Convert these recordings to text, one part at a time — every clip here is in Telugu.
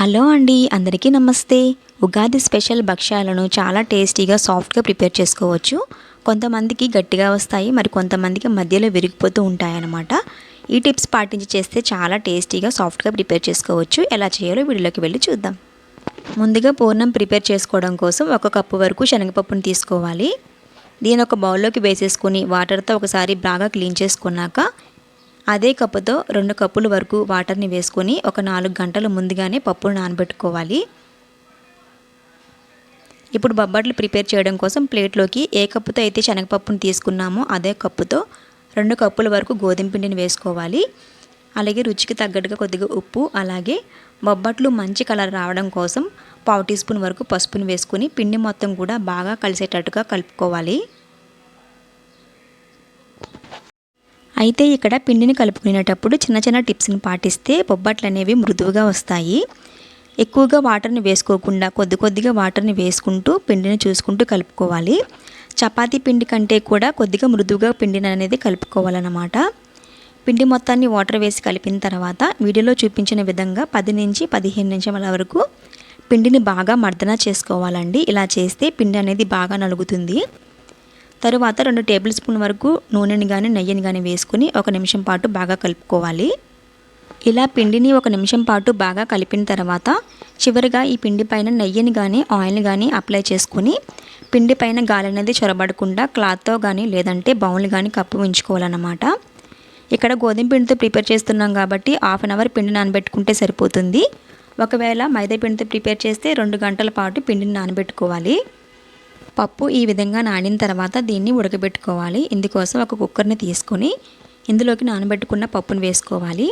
హలో అండి అందరికీ నమస్తే. ఉగాది స్పెషల్ భక్ష్యాలను చాలా టేస్టీగా సాఫ్ట్గా ప్రిపేర్ చేసుకోవచ్చు. కొంతమందికి గట్టిగా వస్తాయి మరి కొంతమందికి మధ్యలో విరిగిపోతూ ఉంటాయన్నమాట. ఈ టిప్స్ పాటించి చేస్తే చాలా టేస్టీగా సాఫ్ట్గా ప్రిపేర్ చేసుకోవచ్చు. ఎలా చేయాలో వీడియోలోకి వెళ్ళి చూద్దాం. ముందుగా పూర్ణం ప్రిపేర్ చేసుకోవడం కోసం ఒక కప్పు వరకు శనగపప్పును తీసుకోవాలి. దీని ఒక బౌల్లోకి వేసేసుకొని వాటర్తో ఒకసారి బాగా క్లీన్ చేసుకున్నాక అదే కప్పుతో రెండు కప్పుల వరకు వాటర్ని వేసుకొని ఒక నాలుగు గంటలు ముందుగానే పప్పును నానబెట్టుకోవాలి. ఇప్పుడు బొబ్బట్లు ప్రిపేర్ చేయడం కోసం ప్లేట్లోకి ఏ కప్పుతో అయితే శనగపప్పును తీసుకున్నామో అదే కప్పుతో రెండు కప్పుల వరకు గోధుమ పిండిని వేసుకోవాలి. అలాగే రుచికి తగ్గట్టుగా కొద్దిగా ఉప్పు అలాగే బొబ్బట్లు మంచి కలర్ రావడం కోసం పావు టీ స్పూన్ వరకు పసుపుని వేసుకొని పిండి మొత్తం కూడా బాగా కలిసేటట్టుగా కలుపుకోవాలి. అయితే ఇక్కడ పిండిని కలుపుకునేటప్పుడు చిన్న చిన్న టిప్స్ని పాటిస్తే బొబ్బట్లు అనేవి మృదువుగా వస్తాయి. ఎక్కువగా వాటర్ని వేసుకోకుండా కొద్ది కొద్దిగా వాటర్ని వేసుకుంటూ పిండిని చూసుకుంటూ కలుపుకోవాలి. చపాతీ పిండి కంటే కూడా కొద్దిగా మృదువుగా పిండిని అనేది కలుపుకోవాలన్నమాట. పిండి మొత్తాన్ని వాటర్ వేసి కలిపిన తర్వాత వీడియోలో చూపించిన విధంగా పది నుంచి పదిహేను నిమిషాల వరకు పిండిని బాగా మర్దన చేసుకోవాలండి. ఇలా చేస్తే పిండి అనేది బాగా నలుగుతుంది. తరువాత రెండు టేబుల్ స్పూన్ వరకు నూనెని కానీ నెయ్యిని కానీ వేసుకుని ఒక నిమిషం పాటు బాగా కలుపుకోవాలి. ఇలా పిండిని ఒక నిమిషం పాటు బాగా కలిపిన తర్వాత చివరిగా ఈ పిండి పైన నెయ్యిని కానీ ఆయిల్ని కానీ అప్లై చేసుకుని పిండి పైన గాలి అనేది చొరబడకుండా క్లాత్తో కానీ లేదంటే బౌల్ కానీ కప్పు ఉంచుకోవాలన్నమాట. ఇక్కడ గోధుమ పిండితో ప్రిపేర్ చేస్తున్నాం కాబట్టి హాఫ్ అన్ అవర్ పిండి నానబెట్టుకుంటే సరిపోతుంది. ఒకవేళ మైదా పిండితో ప్రిపేర్ చేస్తే రెండు గంటల పాటు పిండిని నానబెట్టుకోవాలి. పప్పు ఈ విధంగా నానిన తర్వాత దీన్ని ఉడకబెట్టుకోవాలి. ఇందుకోసం ఒక కుక్కర్ని తీసుకొని ఇందులోకి నానబెట్టుకున్న పప్పును వేసుకోవాలి.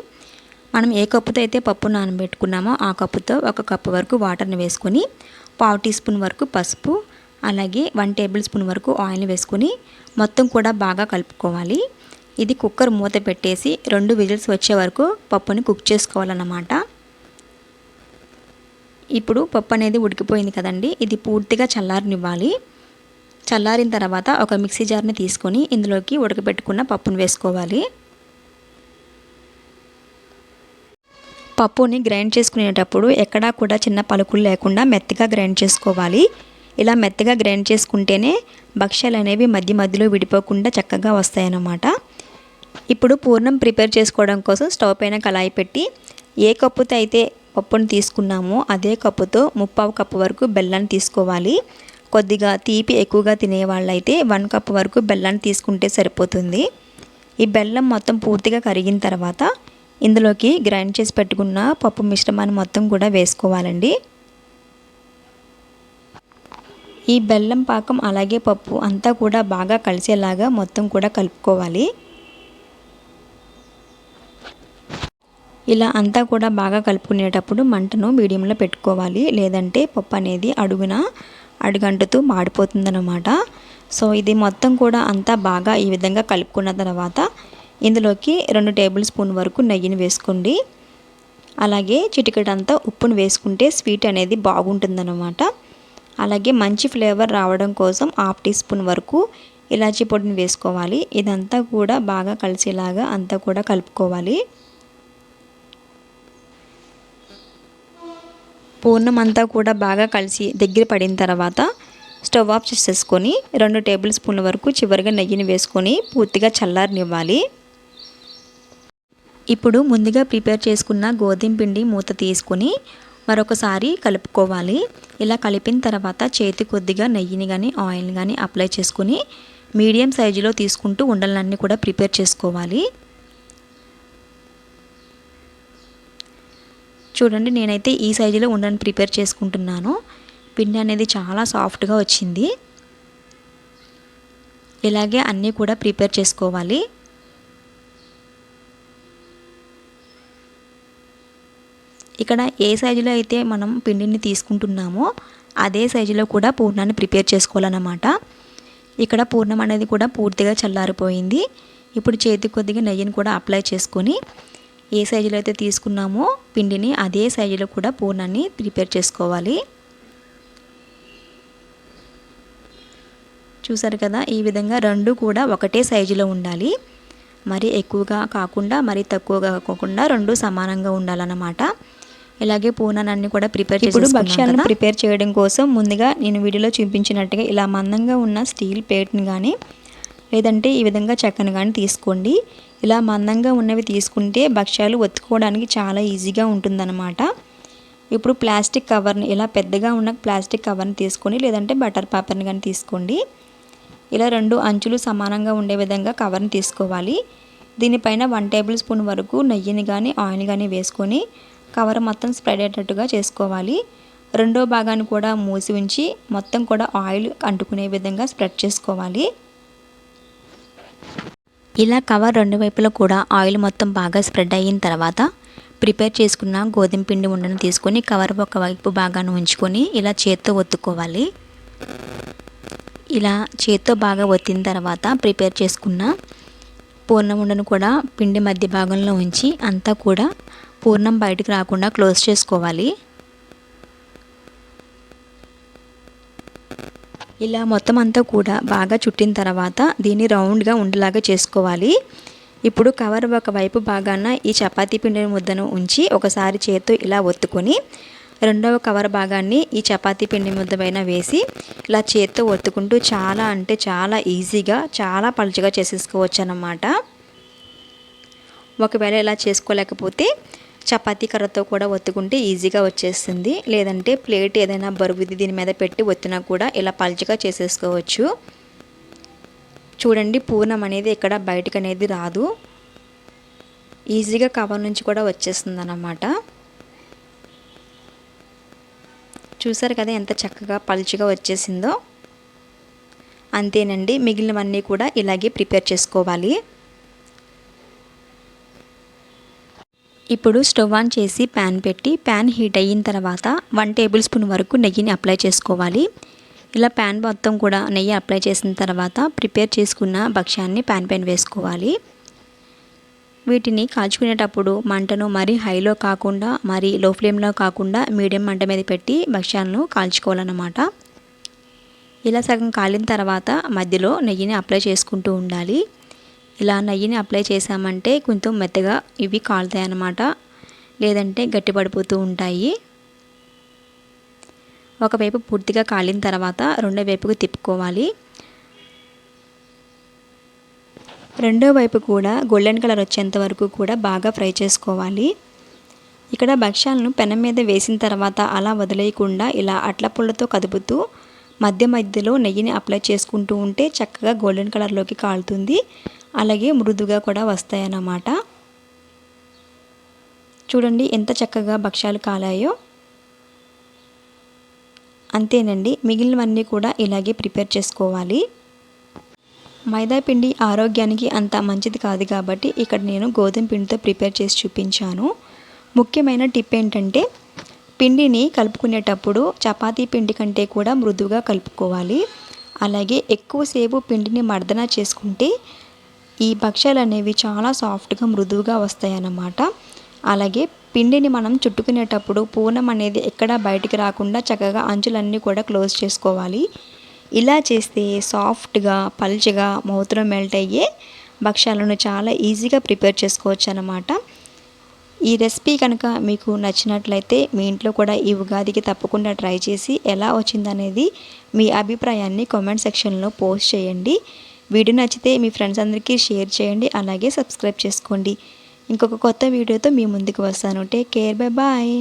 మనం ఏ కప్పుతో అయితే పప్పు నానబెట్టుకున్నామో ఆ కప్పుతో ఒక కప్పు వరకు వాటర్ని వేసుకొని పావు టీ స్పూన్ వరకు పసుపు అలాగే వన్ టేబుల్ స్పూన్ వరకు ఆయిల్ వేసుకొని మొత్తం కూడా బాగా కలుపుకోవాలి. ఇది కుక్కర్ మూత పెట్టేసి రెండు విజిల్స్ వచ్చే వరకు పప్పుని కుక్ చేసుకోవాలన్నమాట. ఇప్పుడు పప్పు అనేది ఉడికిపోయింది కదండి. ఇది పూర్తిగా చల్లారనివ్వాలి. చల్లారిన తర్వాత ఒక మిక్సీ జార్ని తీసుకొని ఇందులోకి ఉడకబెట్టుకున్న పప్పును వేసుకోవాలి. పప్పుని గ్రైండ్ చేసుకునేటప్పుడు ఎక్కడా కూడా చిన్న పలుకులు లేకుండా మెత్తగా గ్రైండ్ చేసుకోవాలి. ఇలా మెత్తగా గ్రైండ్ చేసుకుంటేనే భక్ష్యాలు అనేవి మధ్య మధ్యలో విడిపోకుండా చక్కగా వస్తాయన్నమాట. ఇప్పుడు పూర్ణం ప్రిపేర్ చేసుకోవడం కోసం స్టవ్ పైన కళాయి పెట్టి ఏ కప్పుతో అయితే పప్పును తీసుకున్నామో అదే కప్పుతో ముప్పావు కప్పు వరకు బెల్లాన్ని తీసుకోవాలి. కొద్దిగా తీపి ఎక్కువగా తినే వాళ్ళైతే వన్ కప్ వరకు బెల్లాన్ని తీసుకుంటే సరిపోతుంది. ఈ బెల్లం మొత్తం పూర్తిగా కరిగిన తర్వాత ఇందులోకి గ్రైండ్ చేసి పెట్టుకున్న పప్పు మిశ్రమాన్ని మొత్తం కూడా వేసుకోవాలండి. ఈ బెల్లం పాకం అలాగే పప్పు అంతా కూడా బాగా కలిసేలాగా మొత్తం కూడా కలుపుకోవాలి. ఇలా అంతా కూడా బాగా కలుపుకునేటప్పుడు మంటను మీడియంలో పెట్టుకోవాలి. లేదంటే పప్పు అనేది అడుగున అడుగంటుతూ మాడిపోతుందన్నమాట. సో ఇది మొత్తం కూడా అంతా బాగా ఈ విధంగా కలుపుకున్న తర్వాత ఇందులోకి రెండు టేబుల్ స్పూన్ వరకు నెయ్యిని వేసుకోండి. అలాగే చిటికెడంతా ఉప్పును వేసుకుంటే స్వీట్ అనేది బాగుంటుందన్నమాట. అలాగే మంచి ఫ్లేవర్ రావడం కోసం హాఫ్ టీ స్పూన్ వరకు ఇలాచీ పొడిని వేసుకోవాలి. ఇదంతా కూడా బాగా కలిసేలాగా అంతా కూడా కలుపుకోవాలి. పూర్ణం అంతా కూడా బాగా కలిసి దగ్గర పడిన తర్వాత స్టవ్ ఆఫ్ చేసేసుకొని రెండు టేబుల్ స్పూన్ల వరకు చివరిగా నెయ్యిని వేసుకొని పూర్తిగా చల్లారనివ్వాలి. ఇప్పుడు ముందుగా ప్రిపేర్ చేసుకున్న గోధుమ పిండి మూత తీసుకొని మరొకసారి కలుపుకోవాలి. ఇలా కలిపిన తర్వాత చేతి కొద్దిగా నెయ్యిని కానీ ఆయిల్ని కానీ అప్లై చేసుకుని మీడియం సైజులో తీసుకుంటూ ఉండలన్నీ కూడా ప్రిపేర్ చేసుకోవాలి. చూడండి నేనైతే ఈ సైజులో ఉండని ప్రిపేర్ చేసుకుంటున్నాను. పిండి అనేది చాలా సాఫ్ట్గా వచ్చింది. ఇలాగే అన్నీ కూడా ప్రిపేర్ చేసుకోవాలి. ఇక్కడ ఏ సైజులో అయితే మనం పిండిని తీసుకుంటున్నామో అదే సైజులో కూడా పూర్ణాన్ని ప్రిపేర్ చేసుకోవాలన్నమాట. ఇక్కడ పూర్ణం అనేది కూడా పూర్తిగా చల్లారిపోయింది. ఇప్పుడు చేతి కొద్దిగా నెయ్యిని కూడా అప్లై చేసుకొని ఏ సైజులో అయితే తీసుకున్నామో పిండిని అదే సైజులో కూడా పూర్ణాన్ని ప్రిపేర్ చేసుకోవాలి. చూసారు కదా ఈ విధంగా రెండు కూడా ఒకటే సైజులో ఉండాలి. మరి ఎక్కువగా కాకుండా మరి తక్కువగా కాకుండా రెండు సమానంగా ఉండాలన్నమాట. ఇలాగే పూనాన్ని కూడా ప్రిపేర్ ఇప్పుడు భక్ష్యాలను ప్రిపేర్ చేయడం కోసం ముందుగా నేను వీడియోలో చూపించినట్టుగా ఇలా మందంగా ఉన్న స్టీల్ ప్లేట్ని కానీ లేదంటే ఈ విధంగా చెక్కను కానీ తీసుకోండి. ఇలా మందంగా ఉన్నవి తీసుకుంటే భక్ష్యాలు ఒత్తుకోవడానికి చాలా ఈజీగా ఉంటుందన్నమాట. ఇప్పుడు ప్లాస్టిక్ కవర్ని ఇలా పెద్దగా ఉన్న ప్లాస్టిక్ కవర్ని తీసుకొని లేదంటే బటర్ పేపర్ని కానీ తీసుకోండి. ఇలా రెండు అంచులు సమానంగా ఉండే విధంగా కవర్ని తీసుకోవాలి. దీనిపైన వన్ టేబుల్ స్పూన్ వరకు నెయ్యిని కానీ ఆయిల్ కానీ వేసుకొని కవర్ మొత్తం స్ప్రెడ్ అయ్యేటట్టుగా చేసుకోవాలి. రెండో భాగాన్ని కూడా మూసి ఉంచి మొత్తం కూడా ఆయిల్ అంటుకునే విధంగా స్ప్రెడ్ చేసుకోవాలి. ఇలా కవర్ రెండు వైపులో కూడా ఆయిల్ మొత్తం బాగా స్ప్రెడ్ అయిన తర్వాత ప్రిపేర్ చేసుకున్న గోధుమ పిండి ఉండను తీసుకొని కవర్ ఒక వైపు భాగాన్ని ఉంచుకొని ఇలా చేత్తో ఒత్తుకోవాలి. ఇలా చేత్తో బాగా ఒత్తిన తర్వాత ప్రిపేర్ చేసుకున్న పూర్ణం ఉండను కూడా పిండి మధ్య భాగంలో ఉంచి అంతా కూడా పూర్ణం బయటకు రాకుండా క్లోజ్ చేసుకోవాలి. ఇలా మొత్తం అంతా కూడా బాగా చుట్టిన తర్వాత దీన్ని రౌండ్గా ఉండేలాగా చేసుకోవాలి. ఇప్పుడు కవర్ ఒకవైపు భాగాన ఈ చపాతీ పిండి ముద్దను ఉంచి ఒకసారి చేత్తో ఇలా ఒత్తుకొని రెండవ కవర్ భాగాన్ని ఈ చపాతీ పిండి ముద్ద పైన వేసి ఇలా చేత్తో ఒత్తుకుంటూ చాలా అంటే చాలా ఈజీగా చాలా పలుచగా చేసేసుకోవచ్చు అన్నమాట ఒకవేళ ఇలా చేసుకోలేకపోతే చపాతీ కర్రతో కూడా ఒత్తుకుంటే ఈజీగా వచ్చేస్తుంది. లేదంటే ప్లేట్ ఏదైనా బరువుది దీని మీద పెట్టి ఒత్తినా కూడా ఇలా పలుచగా చేసేసుకోవచ్చు. చూడండి పూర్ణం అనేది ఇక్కడ బయటకు అనేది రాదు. ఈజీగా కవర్ నుంచి కూడా వచ్చేస్తుంది అన్నమాట చూసారు కదా ఎంత చక్కగా పలుచగా వచ్చేసిందో. అంతేనండి మిగిలినవన్నీ కూడా ఇలాగే ప్రిపేర్ చేసుకోవాలి. ఇప్పుడు స్టవ్ ఆన్ చేసి ప్యాన్ పెట్టి ప్యాన్ హీట్ అయిన తర్వాత వన్ టేబుల్ స్పూన్ వరకు నెయ్యిని అప్లై చేసుకోవాలి. ఇలా ప్యాన్ మొత్తం కూడా నెయ్యి అప్లై చేసిన తర్వాత ప్రిపేర్ చేసుకున్న భక్ష్యాన్ని ప్యాన్ పైన వేసుకోవాలి. వీటిని కాల్చుకునేటప్పుడు మంటను మరీ హైలో కాకుండా మరి లో ఫ్లేమ్లో కాకుండా మీడియం మంట మీద పెట్టి భక్ష్యాలను కాల్చుకోవాలన్నమాట. ఇలా సగం కాలిన తర్వాత మధ్యలో నెయ్యిని అప్లై చేసుకుంటూ ఉండాలి. ఇలా నెయ్యిని అప్లై చేసామంటే కొంచెం మెత్తగా ఇవి కాలుతాయి అన్నమాట. లేదంటే గట్టిపడిపోతూ ఉంటాయి. ఒకవైపు పూర్తిగా కాలిన తర్వాత రెండో వైపుకు తిప్పుకోవాలి. రెండో వైపు కూడా గోల్డెన్ కలర్ వచ్చేంత వరకు కూడా బాగా ఫ్రై చేసుకోవాలి. ఇక్కడ భక్ష్యాలను పెనం మీద వేసిన తర్వాత అలా వదిలేయకుండా ఇలా అట్ల పుల్లతో కదుపుతూ మధ్య మధ్యలో నెయ్యిని అప్లై చేసుకుంటూ ఉంటే చక్కగా గోల్డెన్ కలర్లోకి కాలుతుంది. అలాగే మృదుగా కూడా వస్తాయన్నమాట. చూడండి ఎంత చక్కగా భక్ష్యాలు కాలాయో. అంతేనండి మిగిలినవన్నీ కూడా ఇలాగే ప్రిపేర్ చేసుకోవాలి. మైదా పిండి ఆరోగ్యానికి అంత మంచిది కాదు కాబట్టి ఇక్కడ నేను గోధుమ పిండితో ప్రిపేర్ చేసి చూపించాను. ముఖ్యమైన టిప్ ఏంటంటే పిండిని కలుపుకునేటప్పుడు చపాతీ పిండి కంటే కూడా మృదువుగా కలుపుకోవాలి. అలాగే ఎక్కువసేపు పిండిని మర్దన చేసుకుంటే ఈ భక్ష్యాలు అనేవి చాలా సాఫ్ట్గా మృదువుగా వస్తాయన్నమాట. అలాగే పిండిని మనం చుట్టుకునేటప్పుడు పూర్ణం అనేది ఎక్కడా బయటికి రాకుండా చక్కగా అంచులన్నీ కూడా క్లోజ్ చేసుకోవాలి. ఇలా చేస్తే సాఫ్ట్గా పల్చగా మౌత్లో మెల్ట్ అయ్యే భక్ష్యాలను చాలా ఈజీగా ప్రిపేర్ చేసుకోవచ్చు అనమాట ఈ రెసిపీ కనుక మీకు నచ్చినట్లయితే మీ ఇంట్లో కూడా ఈ ఉగాదికి తప్పకుండా ట్రై చేసి ఎలా వచ్చిందనేది మీ అభిప్రాయాన్ని కామెంట్ సెక్షన్లో పోస్ట్ చేయండి. వీడియో నచ్చితే మీ ఫ్రెండ్స్ అందరికీ షేర్ చేయండి అలాగే సబ్స్క్రైబ్ చేసుకోండి. ఇంకొక కొత్త వీడియోతో మీ ముందుకు వస్తాను. Take care bye bye.